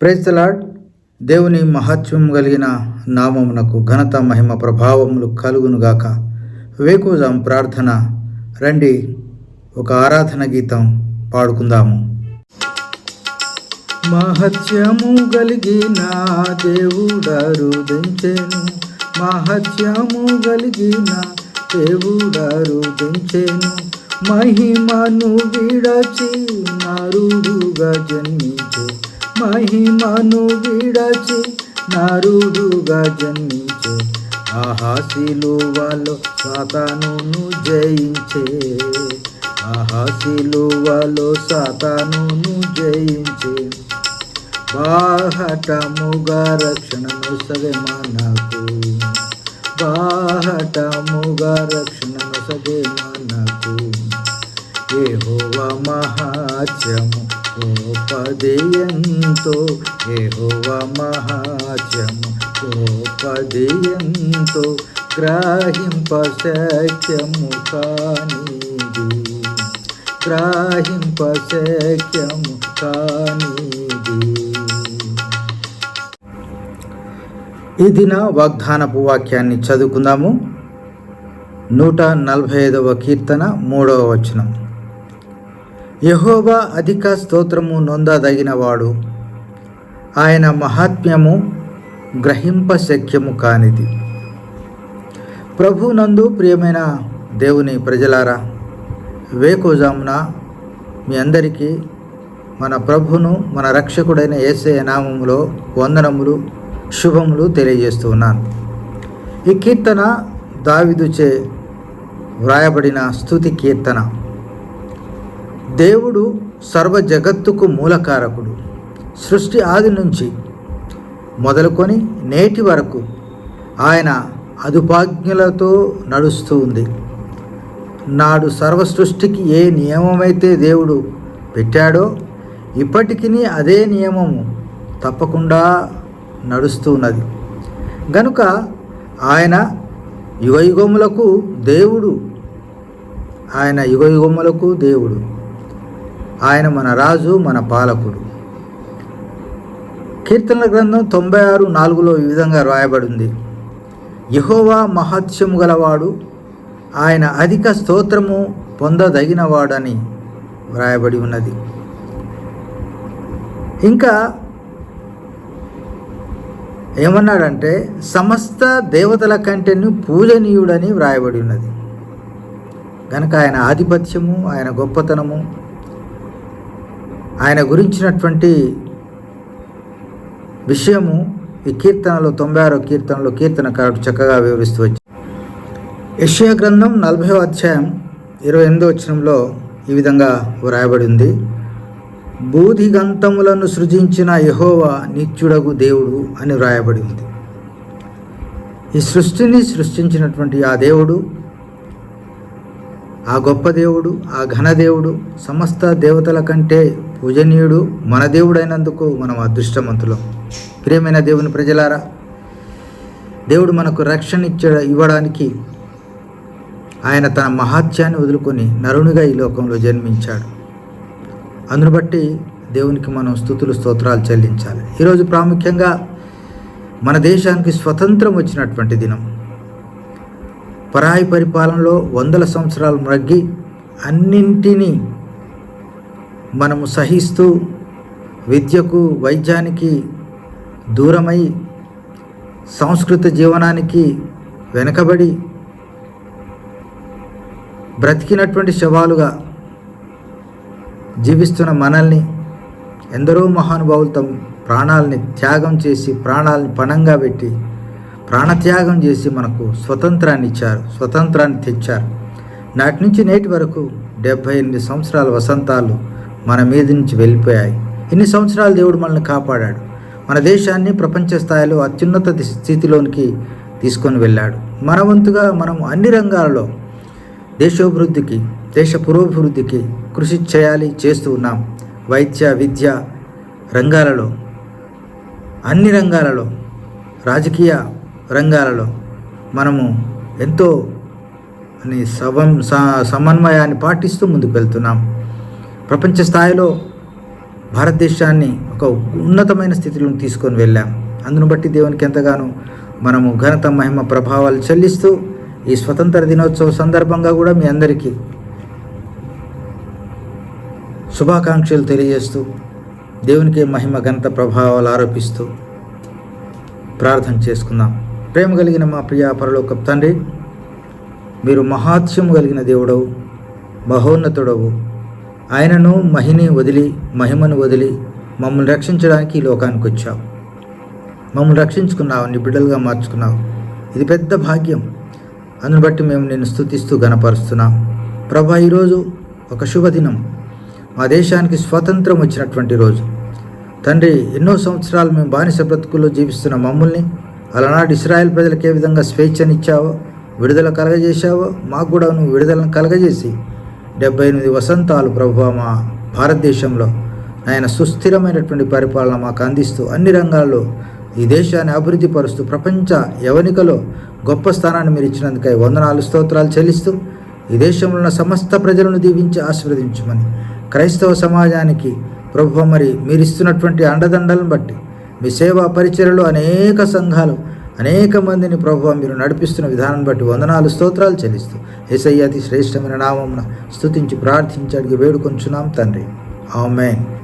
Praise the Lord దేవుని మహత్వం కలిగిన నామమునకు ఘనత మహిమ ప్రభావములు కలుగునుగాక వేకుజాం ప్రార్థన. రండి ఒక ఆరాధన గీతం పాడుకుందాము. మహత్యము కలిగిన దేవుడరుదించెను మహత్యము కలిగిన దేవుడరుదించెను మహిమను విడచి నరుడుగా జన్మించే మహిమను విడచి నరుడుగా జన్మించే. ఆహా సిలువలో సాతానును జయించే. ఆహా సిలువలో సాతానును జయించే. బాహటముగా రక్షణను సగే మనకు బాహటముగా రక్షణను సగే మనకు ఏహోవ మహాత్యము గోపదేయంతో ఏహోవ మహాత్యము గోపదేయంతో గ్రాహింపశక్యము కానిది. గ్రాహింప ఇది కానిది. ఈ దిన వాగ్దానపు వాక్యాన్ని చదువుకుందాము. నూట నలభై ఐదవ కీర్తన మూడవ వచనం. యహోవా అధిక స్తోత్రము నొందదగినవాడు. ఆయన మహాత్మ్యము గ్రహింప శక్యము కానిది. ప్రభునందు ప్రియమైన దేవుని ప్రజలారా వేకోజామున మీ అందరికీ మన ప్రభును మన రక్షకుడైన ఏసయ నామములో వందనములు శుభములు తెలియజేస్తూ ఉన్నాను. ఈ కీర్తన దావిదుచే వ్రాయబడిన స్థుతి కీర్తన. దేవుడు సర్వ జగత్తుకు మూలకారకుడు. సృష్టి ఆది నుంచి మొదలుకొని నేటి వరకు ఆయన అదుపాజ్ఞలతో నడుస్తూ ఉంది. నాడు సర్వ సృష్టికి ఏ నియమమైతే దేవుడు పెట్టాడో ఇప్పటికీ అదే నియమము తప్పకుండా నడుస్తున్నది. గనుక ఆయన యుగయుగములకు దేవుడు. ఆయన యుగయుగములకు దేవుడు. ఆయన మన రాజు మన పాలకుడు. కీర్తనల గ్రంథం తొంభై ఆరు నాలుగులో ఈ విధంగా రాయబడింది. యహోవా మహత్యము గలవాడు ఆయన అధిక స్తోత్రము పొందదగినవాడని వ్రాయబడి ఉన్నది. ఇంకా ఏమన్నాడంటే సమస్త దేవతల కంటేను పూజనీయుడని వ్రాయబడి ఉన్నది. కనుక ఆయన ఆధిపత్యము ఆయన గొప్పతనము ఆయన గురించినటువంటి విషయము ఈ కీర్తనలో తొంభై ఆరో కీర్తనలో కీర్తనకారుడు చక్కగా వివరిస్తూ వచ్చి యశ్యా గ్రంథం నలభై అధ్యాయం ఇరవై ఎనిమిదో వచనంలో ఈ విధంగా వ్రాయబడి ఉంది. బూధిగంతములను సృజించిన యహోవా నిత్యుడగు దేవుడు అని వ్రాయబడి ఉంది. ఈ సృష్టిని సృష్టించినటువంటి ఆ దేవుడు ఆ గొప్ప దేవుడు ఆ ఘనదేవుడు సమస్త దేవతల కంటే పూజనీయుడు మన దేవుడైనందుకు మనం అదృష్టవంతులం. ప్రియమైన దేవుని ప్రజలారా దేవుడు మనకు రక్షణ ఇచ్చ ఇవ్వడానికి ఆయన తన మహాత్యాన్ని వదులుకొని నరునిగా ఈ లోకంలో జన్మించాడు. అందును బట్టి దేవునికి మనం స్థుతులు స్తోత్రాలు చెల్లించాలి. ఈరోజు ప్రాముఖ్యంగా మన దేశానికి స్వతంత్రం వచ్చినటువంటి దినం. పరాయి పరిపాలనలో వందల సంవత్సరాలు మ్రగ్గి అన్నింటినీ మనము సహిస్తూ విద్యకు వైద్యానికి దూరమై సంస్కృత జీవనానికి వెనకబడి బ్రతికినటువంటి శవాలుగా జీవిస్తున్న మనల్ని ఎందరో మహానుభావులు తమ ప్రాణాలని త్యాగం చేసి ప్రాణాలని పణంగా పెట్టి ప్రాణత్యాగం చేసి మనకు స్వతంత్రాన్ని ఇచ్చారు స్వతంత్రాన్ని తెచ్చారు. నాటి నుంచి నేటి వరకు డెబ్భై ఎనిమిది సంవత్సరాల వసంతాలు మన మీద నుంచి వెళ్ళిపోయాయి. ఇన్ని సంవత్సరాలు దేవుడు మనల్ని కాపాడాడు. మన దేశాన్ని ప్రపంచ స్థాయిలో అత్యున్నత స్థితిలోనికి తీసుకొని వెళ్ళాడు. మన వంతుగా మనం అన్ని రంగాలలో దేశోభివృద్ధికి దేశ పురోభివృద్ధికి కృషి చేయాలి చేస్తూ ఉన్నాం. వైద్య విద్య రంగాలలో అన్ని రంగాలలో రాజకీయ రంగాలలో మనము ఎంతో అని సవం సమన్వయాన్ని పాటిస్తూ ముందుకు వెళ్తున్నాం ప్రపంచ స్థాయిలో భారతదేశాన్ని ఒక ఉన్నతమైన స్థితిలో తీసుకొని వెళ్ళాం. అందును బట్టి దేవునికి ఎంతగానో మనము ఘనత మహిమ ప్రభావాలు చెల్లిస్తూ ఈ స్వతంత్ర దినోత్సవ సందర్భంగా కూడా మీ అందరికీ శుభాకాంక్షలు తెలియజేస్తూ దేవునికి మహిమ ఘనత ప్రభావాలు ఆరోపిస్తూ ప్రార్థన చేసుకుందాం. ప్రేమ కలిగిన మా ప్రియ పరలోక తండ్రి మీరు మహాత్సము కలిగిన దేవుడవు మహోన్నతుడవు. ఆయనను మహిని వదిలి మహిమను వదిలి మమ్మల్ని రక్షించడానికి ఈ లోకానికి వచ్చావు. మమ్మల్ని రక్షించుకున్నావు నీ బిడ్డలుగా మార్చుకున్నావు. ఇది పెద్ద భాగ్యం. అందును బట్టి మేము నిన్ను స్థుతిస్తూ గనపరుస్తున్నాం ప్రభా ఈరోజు ఒక శుభదినం. మా దేశానికి స్వాతంత్రం వచ్చినటువంటి రోజు. తండ్రి ఎన్నో సంవత్సరాలు మేము బానిస బ్రతుకుల్లో జీవిస్తున్న మమ్మల్ని అలనాడు ఇస్రాయల్ ప్రజలకు ఏ విధంగా స్వేచ్ఛనిచ్చావో విడుదల కలగజేశావో మాకు కూడా నువ్వు విడుదలను కలగజేసి డెబ్బై ఎనిమిది వసంతాలు ప్రభు మా భారతదేశంలో ఆయన సుస్థిరమైనటువంటి పరిపాలన మాకు అందిస్తూ అన్ని రంగాల్లో ఈ దేశాన్ని అభివృద్ధి పరుస్తూ ప్రపంచ యవనికలో గొప్ప స్థానాన్ని మీరు ఇచ్చినందుకై వందనాలు స్తోత్రాలు చెల్లిస్తూ ఈ దేశంలో ఉన్న సమస్త ప్రజలను దీవించి ఆశీర్వదించమని క్రైస్తవ సమాజానికి ప్రభు మరి మీరు ఇస్తున్నటువంటి అండదండలను బట్టి మీ సేవా పరిచయలో అనేక సంఘాలు అనేక మందిని ప్రభు మీరు నడిపిస్తున్న విధానం బట్టి వందనాలు స్తోత్రాలు చెల్లిస్తూ ఏసయ్య అతి శ్రేష్టమైన నామమున స్థుతించి ప్రార్థించి అడిగి వేడుకొంచున్నాం తండ్రి. ఆమెన్.